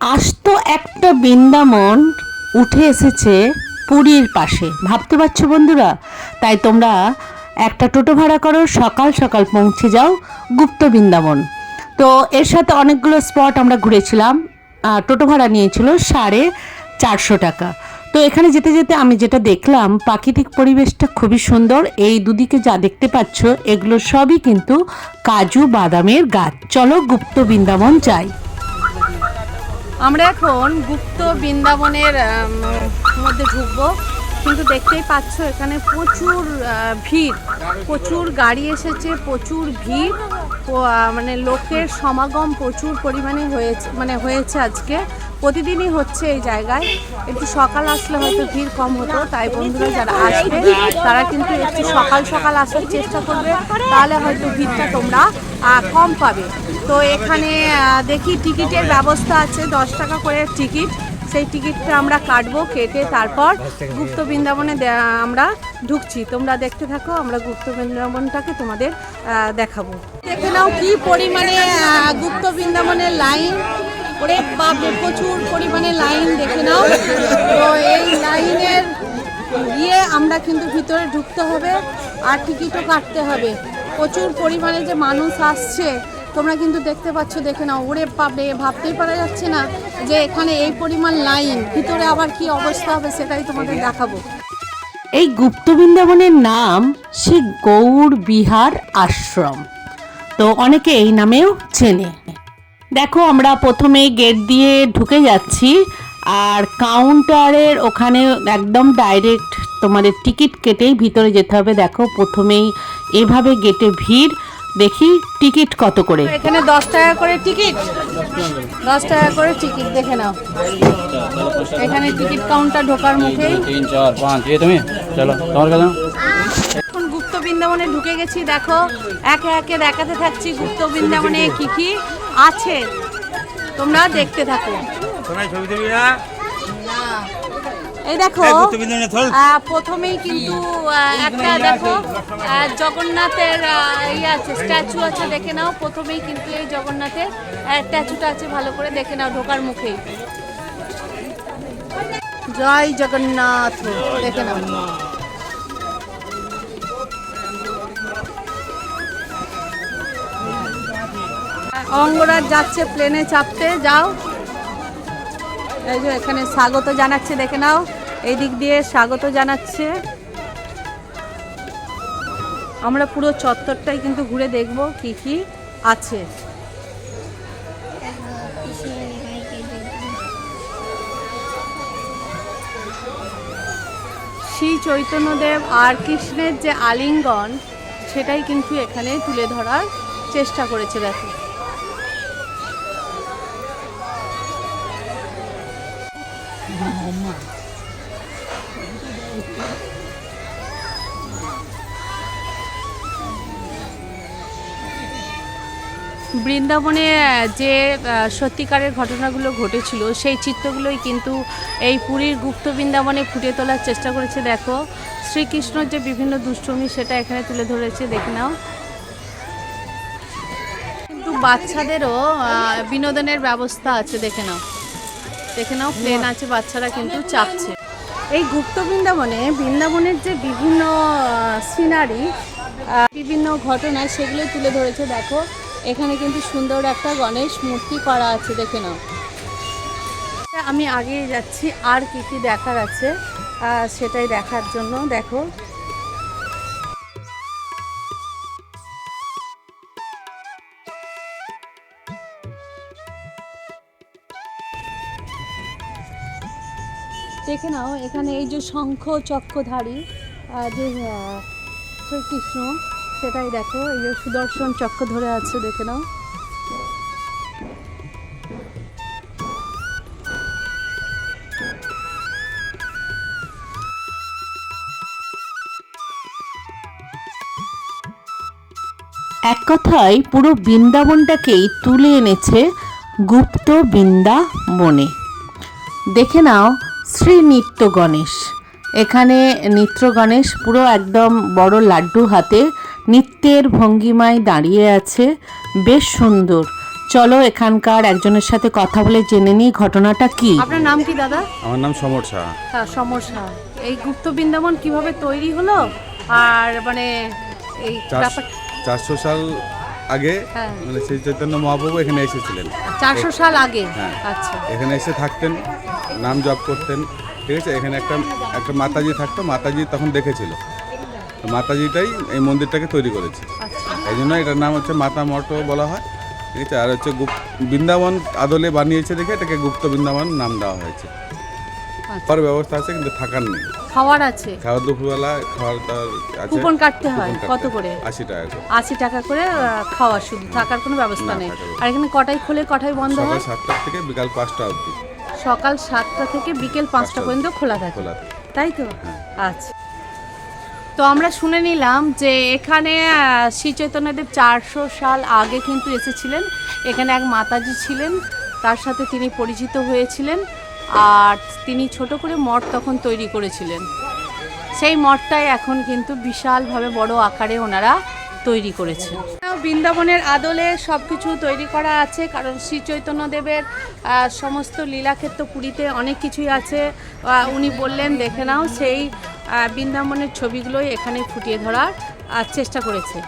আস্ত একটা বৃন্দাবন উঠে এসেছে পুরীর পাশে। ভাবতে পারছ বন্ধুরা? তাই তোমরা একটা টোটো ভাড়া করো, সকাল সকাল পৌঁছে যাও গুপ্ত বৃন্দাবন। তো এর সাথে অনেকগুলো স্পট আমরা ঘুরেছিলাম। টোটো ভাড়া নিয়েছিল সাড়ে চারশো টাকা। তো এখানে যেতে যেতে আমি যেটা দেখলাম, প্রাকৃতিক পরিবেশটা খুবই সুন্দর। এই দুদিকে যা দেখতে পাচ্ছ, এগুলো সবই কিন্তু কাজু বাদামের গাছ। চলো গুপ্ত বৃন্দাবন যাই। আমরা এখন গুপ্ত বৃন্দাবনের মধ্যে ঢুকবো। কিন্তু দেখতেই পাচ্ছ, এখানে প্রচুর ভিড়। প্রচুর গাড়ি এসেছে, প্রচুর ভিড়। মানে লোকের সমাগম প্রচুর পরিমাণে হয়েছে মানে হয়েছে আজকে। প্রতিদিনই হচ্ছে এই জায়গায়। একটু সকাল আসলে হয়তো ভিড় কম হতো, তাই বন্ধুরা যারা আসবে, তারা কিন্তু একটু সকাল সকাল আসার চেষ্টা করবে, তাহলে হয়তো ভিড়টা তোমরা কম পাবে। তো এখানে দেখি টিকিটের ব্যবস্থা আছে, দশ টাকা করে টিকিট। সেই টিকিটটা আমরা কাটবো, কেটে তারপর গুপ্ত বৃন্দাবনে আমরা ঢুকছি। তোমরা দেখতে থাকো, আমরা গুপ্ত বৃন্দাবনটাকে তোমাদের দেখাবো। দেখে নাও কি পরিমাণে গুপ্ত বৃন্দাবনের লাইন। ওরে বাপরে, প্রচুর পরিমাণে লাইন দেখে নাও। তো এই লাইনের গিয়ে আমরা কিন্তু ভিতরে ঢুকতে হবে আর টিকিটও কাটতে হবে। প্রচুর পরিমাণে যে মানুষ আসছে, তোমরা কিন্তু দেখতে পাচ্ছ, দেখে নাও। ওরে পাবে ভাবতেই পারা যাচ্ছে না যে এখানে এই পরিমাণ লাইন ভিতরে আবার কি অবস্থা হবে সেটাই তোমাদের দেখাবো। এই গুপ্ত বৃন্দাবনের নাম শ্রী গৌর বিহার আশ্রম। তো অনেকে এই নামেও চেনে। দেখো আমরা প্রথমে গেট দিয়ে ঢুকে যাচ্ছি আর কাউন্টারের ওখানে একদম ডাইরেক্ট তোমাদের টিকিট কেটেই ভিতরে যেতে হবে। দেখো প্রথমেই এভাবে গেটে ভিড় দেখি টিকিট কত করে। এখানে দশ টাকা করে টিকিট দশ টাকা করে টিকিট দেখে নাও। এখানে টিকিট কাউন্টার ঢোকার মুখে তুমি? চলো তোমার কাছে এখন গুপ্ত বৃন্দাবনে ঢুকে গেছি দেখো। একে একে দেখাতে থাকছি গুপ্ত বৃন্দাবনে কি কি। আছে। তোমরা দেখতে থাকো। এই দেখো প্রথমেই কিন্তু একটা দেখো আহ, জগন্নাথের আহ, ইয়ে আছে স্ট্যাচু আছে দেখে নাও। প্রথমেই কিন্তু এই জগন্নাথের স্ট্যাচুটা আছে ভালো করে দেখে নাও ঢোকার মুখেই জয় জগন্নাথ দেখে নাও। অঙ্গরাজ যাচ্ছে প্লেনে চাপতে, যাও। এই যে এখানে স্বাগত জানাচ্ছে, দেখে নাও। এই দিক দিয়ে স্বাগত জানাচ্ছে। আমরা পুরো চত্বরটাই কিন্তু ঘুরে দেখব কি কি আছে। শ্রী চৈতন্যদেব আর কৃষ্ণের যে আলিঙ্গন, সেটাই কিন্তু এখানে তুলে ধরার চেষ্টা করেছে, দেখো। বৃন্দাবনে যে সত্যিকারের ঘটনাগুলো ঘটেছিল, সেই চিত্রগুলোই কিন্তু এই পুরীর গুপ্ত বৃন্দাবনে ফুটিয়ে তোলার চেষ্টা করেছে। দেখো, শ্রীকৃষ্ণর যে বিভিন্ন দুষ্টমি, সেটা এখানে তুলে ধরেছে, দেখে নাও। কিন্তু বাচ্চাদেরও বিনোদনের ব্যবস্থা আছে, দেখে নাও। দেখে নাও, প্লেন আছে, বাচ্চারা কিন্তু চাপছে। এই গুপ্ত বৃন্দাবনে, বৃন্দাবনের যে বিভিন্ন সিনারি বিভিন্ন ঘটনা সেগুলো তুলে ধরেছে, দেখো। এখানে কিন্তু সুন্দর একটা গণেশ মূর্তি করা আছে দেখে নাও। আমি আগেই যাচ্ছি আর কি কি দেখার আছে সেটাই দেখার জন্য দেখো। দেখে নাও এখানে এই যে শঙ্খ চক্রধারী যে শ্রীকৃষ্ণ সেটাই দেখো, এই যে সুদর্শন চক্র ধরে আছে, দেখে নাও। এক কথায়, পুরো বৃন্দাবনটাকেই তুলে এনেছে গুপ্ত বৃন্দাবনে। দেখে নাও, শ্রী নিত্য গণেশ। এখানে নিত্য গণেশ পুরো একদম বড় লাড্ডু হাতে নিত্যের ভঙ্গিমায় দাঁড়িয়ে আছে। বেশ সুন্দর। চলো এখানকার একজনের সাথে কথা বলে জেনে নিই ঘটনাটা কি। আপনার নাম কি দাদা? আমার নাম সমর শাহ হ্যাঁ সমস্যা এই গুপ্ত বৃন্দাবন কীভাবে তৈরি হলো? আর মানে এই চারশো সাল আগে হ্যাঁ। মানে শ্রী চৈতন্য মহাপ্রভু এখানে এসেছিলেন। চারশো সাল আগে? হ্যাঁ। আচ্ছা। এখানে এসে থাকতেন নাম জপ করতেন ঠিক আছে? এখানে একটা একটা মাতাজি থাকতো মাতাজি তখন দেখেছিল। মাতাজিটাই এই মন্দিরটাকে তৈরি করেছে। আচ্ছা। এই জন্য এটার নাম হচ্ছে মাতা মঠ বলা হয়। ঠিক আছে? আর হচ্ছে গুপ বৃন্দাবন আদলে বানিয়েছে দেখে এটাকে গুপ্ত বৃন্দাবন নাম দেওয়া হয়েছে। খাওয়ার ব্যবস্থা আছে কিন্তু থাকার নেই। খাওয়ার আছে? খাওয়ার দুপুরবেলা খাওয়ার দাওয়ার আছে। কুপন কাটতে হয়? কত করে? আশি টাকা করে। আশি টাকা করে খাওয়া শুধু থাকার কোনো ব্যবস্থা নেই। আর এখানে কটায় খুলে কটায় বন্ধ হয় সকাল হয়? সাতটা থেকে বিকাল পাঁচটা অবধি। সকাল সাতটা থেকে বিকেল পাঁচটা পাঁচটা পর্যন্ত খোলা থাকে। খোলা থাকে। তাই তো? আচ্ছা। তো আমরা শুনে নিলাম যে এখানে শ্রী চৈতন্যদেব চারশো সাল আগে কিন্তু এসেছিলেন। এখানে এক মাতাজি ছিলেন, তার সাথে তিনি পরিচিত হয়েছিলেন আর তিনি ছোট করে মঠ তখন তৈরি করেছিলেন। সেই মঠটাই এখন কিন্তু বিশালভাবে বড় আকারে ওনারা তৈরি করেছেন। বৃন্দাবনের আদলে সব কিছু তৈরি করা আছে, কারণ শ্রী চৈতন্যদেবের সমস্ত লীলাক্ষেত্র পুরীতে অনেক কিছুই আছে। উনি বললেন, দেখে নাও, সেই বৃন্দাবনের ছবিগুলোই এখানে ফুটিয়ে ধরার চেষ্টা করেছে।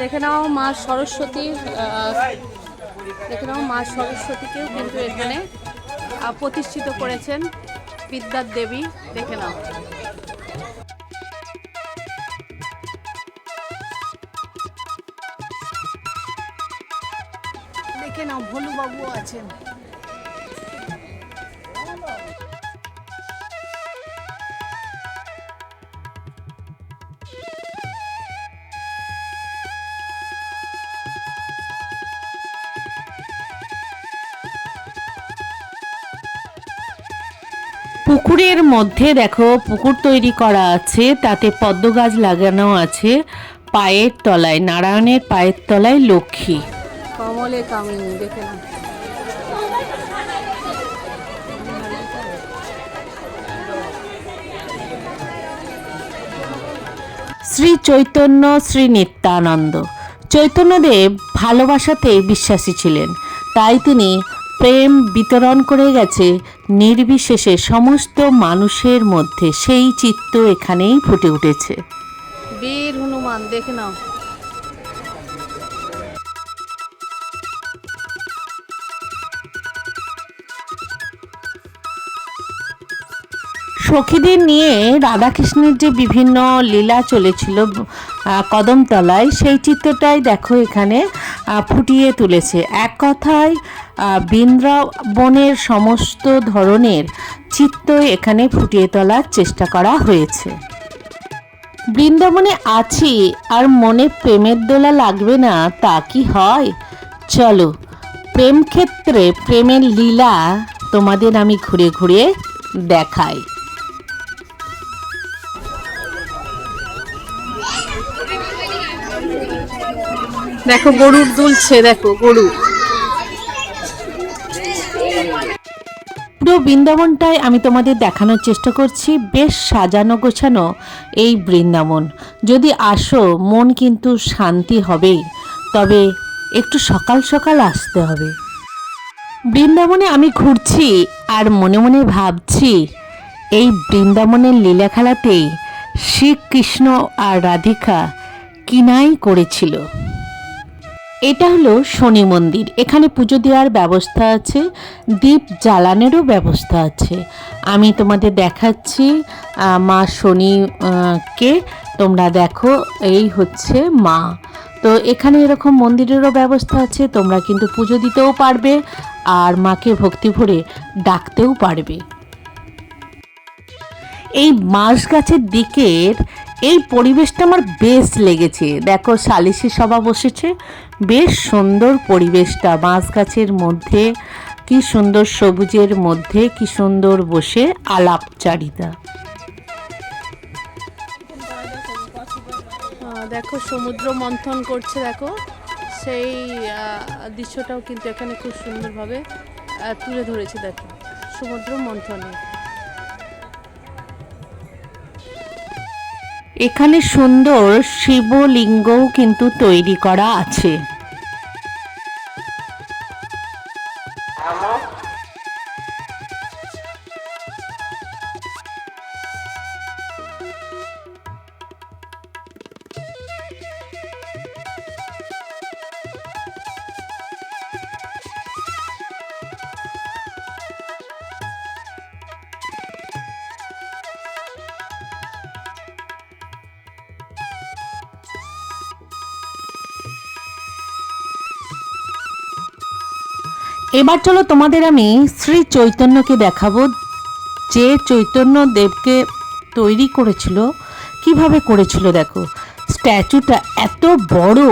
দেখে নাও মা সরস্বতীর দেখে নাও মা সরস্বতীকেও কিন্তু এখানে প্রতিষ্ঠিত করেছেন বিদ্যার দেবী, দেখে নাও। দেখে নাও, ভোলুবাবু আছেন। পুকুরের মধ্যে দেখো, পুকুর তৈরি করা আছে, তাতে পদ্ম গাছ লাগানো আছে, পায়ের তলায়, নারায়ণের পায়ের তলায় লক্ষ্মী। কমলে কামিনী দেখে নাও। শ্রী চৈতন্য শ্রী নিত্যানন্দ। চৈতন্যদেব ভালোবাসাতে বিশ্বাসী ছিলেন। তাই তিনি প্রেম বিতরণ করে গেছে নির্বিশেষে সমস্ত মানুষের মধ্যে সেই চিত্ত এখানেই ফুটে উঠেছে। বীর হনুমান দেখে নাও। সখীদের নিয়ে রাধাকৃষ্ণের যে বিভিন্ন লীলা চলেছিল কদমতলায়, সেই চিত্রটাই দেখো এখানে ফুটিয়ে তুলেছে। এক কথায় বৃন্দাবনের সমস্ত ধরনের চিত্র এখানে ফুটিয়ে তোলার চেষ্টা করা হয়েছে। বৃন্দাবনে আছি আর মনে প্রেমের দোলা লাগবে না, তা কি হয়? চলো প্রেম ক্ষেত্রে প্রেমের লীলা তোমাদের আমি ঘুরে ঘুরে দেখাই। দেখো, গরুর দুলছে, দেখো, গরু। পুরো বৃন্দাবনটাই আমি তোমাদের দেখানোর চেষ্টা করছি, বেশ সাজানো গোছানো এই বৃন্দাবন। যদি আসো, মন কিন্তু শান্তি হবেই, তবে একটু সকাল সকাল আসতে হবে। বৃন্দাবনে আমি ঘুরছি আর মনে মনে ভাবছি, এই বৃন্দাবনের লীলা খেলাতেই শ্রীকৃষ্ণ আর রাধিকা কিনাই করেছিল। এটা হলো শনি মন্দির। এখানে পুজো দেওয়ার ব্যবস্থা আছে দীপ জ্বালানেরও ব্যবস্থা আছে। আমি তোমাদের দেখাচ্ছি মা শনি আহ, কে তোমরা দেখো এই হচ্ছে মা। তো এখানে এরকম মন্দিরেরও ব্যবস্থা আছে তোমরা কিন্তু পুজো দিতেও পারবে আর মাকে ভক্তি ভরে ডাকতেও পারবে। এই মাস গাছের দিকের এই পরিবেশটা আমার বেশ লেগেছে। দেখো সালিসি সভা বসেছে। বেশ সুন্দর পরিবেশটা। বাঁশ গাছের মধ্যে, কি সুন্দর সবুজের মধ্যে, কি সুন্দর বসে আলাপচারিতা। দেখো, সমুদ্র মন্থন করছে, দেখো। সেই দৃশ্যটাও কিন্তু এখানে খুব সুন্দরভাবে তুলে ধরেছে, দেখো। সমুদ্র মন্থনে। এখানে সুন্দর শিবলিঙ্গও কিন্তু তৈরি করা আছে। এবার চলো তোমাদের আমি শ্রী চৈতন্যকে দেখাবো, যে চৈতন্য দেবকে তৈরি করেছিল, কীভাবে করেছিল দেখো। স্ট্যাচুটা এত বড়,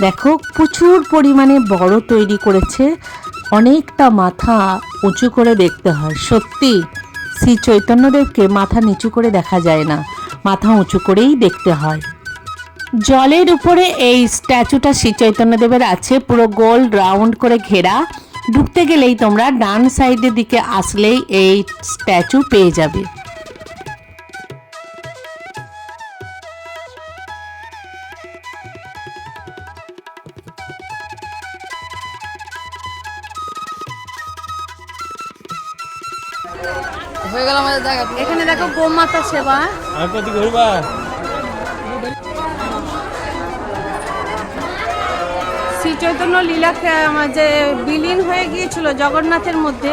দেখো, প্রচুর পরিমাণে বড় তৈরি করেছে, অনেকটা মাথা উঁচু করে দেখতে হয়। সত্যি, শ্রী চৈতন্যদেবকে মাথা নিচু করে দেখা যায় না, মাথা উঁচু করেই দেখতে হয়। জলের উপরে এই স্ট্যাচুটা শ্রী চৈতন্যদেবের আছে, পুরো গোল রাউন্ড করে ঘেরা। ঢুকতে গেলেই তোমরা ডান সাইডের দিকে আসলেই এই স্ট্যাচু পেয়ে যাবে। হয়ে গেল আমাদের জায়গা এখানে দেখো গোমাতা সেবা। আর কত ঘুরবা শ্রী চৈতন্য লীলা যে বিলীন হয়ে গিয়েছিল জগন্নাথের মধ্যে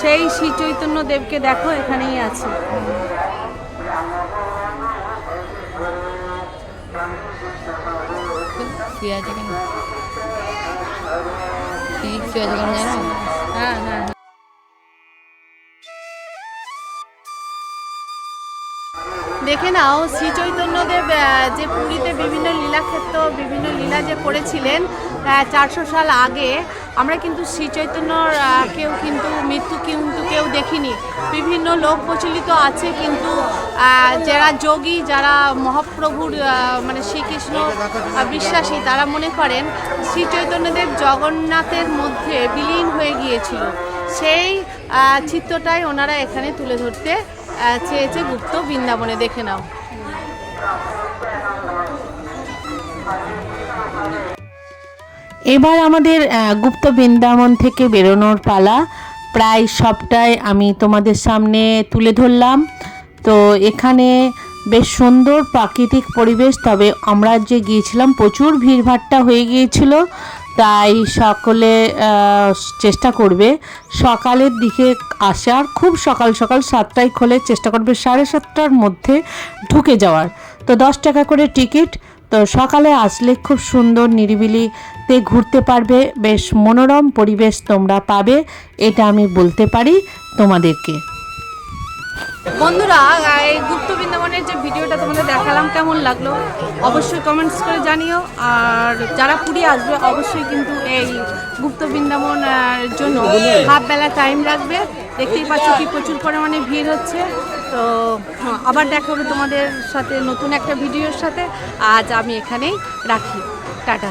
সেই শ্রী চৈতন্য দেবকে দেখো এখানেই আছে। জানো হ্যাঁ হ্যাঁ। দেখে নাও, শ্রী চৈতন্যদেব যে পুরীতে বিভিন্ন লীলাক্ষেত্র, বিভিন্ন লীলা যে করেছিলেন চারশো সাল আগে, আমরা কিন্তু শ্রী চৈতন্যর কেউ কিন্তু মৃত্যু কিন্তু কেউ দেখিনি। বিভিন্ন লোক প্রচলিত আছে কিন্তু যারা যোগী, যারা মহাপ্রভুর মানে শ্রীকৃষ্ণ বিশ্বাসী, তারা মনে করেন, শ্রী চৈতন্যদেব জগন্নাথের মধ্যে বিলীন হয়ে গিয়েছিল। সেই চিত্রটাই ওনারা এখানে তুলে ধরতে চেয়েছে গুপ্ত বৃন্দাবনে, দেখে নাও। এবার আমাদের গুপ্ত বৃন্দাবন থেকে বেরোনোর পালা। প্রায় সবটাই আমি তোমাদের সামনে তুলে ধরলাম। তো এখানে বেশ সুন্দর প্রাকৃতিক পরিবেশ, তবে আমরা যে গিয়েছিলাম, প্রচুর ভিড়ভাট্টা হয়ে গিয়েছিল। তাই সকলে চেষ্টা করবে। সকালের দিকে আসার খুব সকাল সকাল সাতটায় খোলে, চেষ্টা করবে সাড়ে সাতটার মধ্যে ঢুকে যাওয়ার। তো দশ টাকা করে টিকিট। তো সকালে আসলে খুব সুন্দর নিরিবিলিতে ঘুরতে পারবে। বেশ মনোরম পরিবেশ তোমরা পাবে, এটা আমি বলতে পারি তোমাদেরকে। বন্ধুরা এই গুপ্ত বৃন্দাবনের যে ভিডিওটা তোমাদের দেখালাম কেমন লাগল অবশ্যই কমেন্টস করে জানিও। আর যারা পুরী আসবে অবশ্যই কিন্তু এই গুপ্ত বৃন্দাবন জন্য হাফ বেলা টাইম রাখবে। দেখতেই পাচ্ছ কি প্রচুর পরিমাণে ভিড় হচ্ছে। তো হ্যাঁ, আবার দেখা হবে তোমাদের সাথে নতুন একটা ভিডিওর সাথে। আজ আমি এখানেই রাখি। টাটা।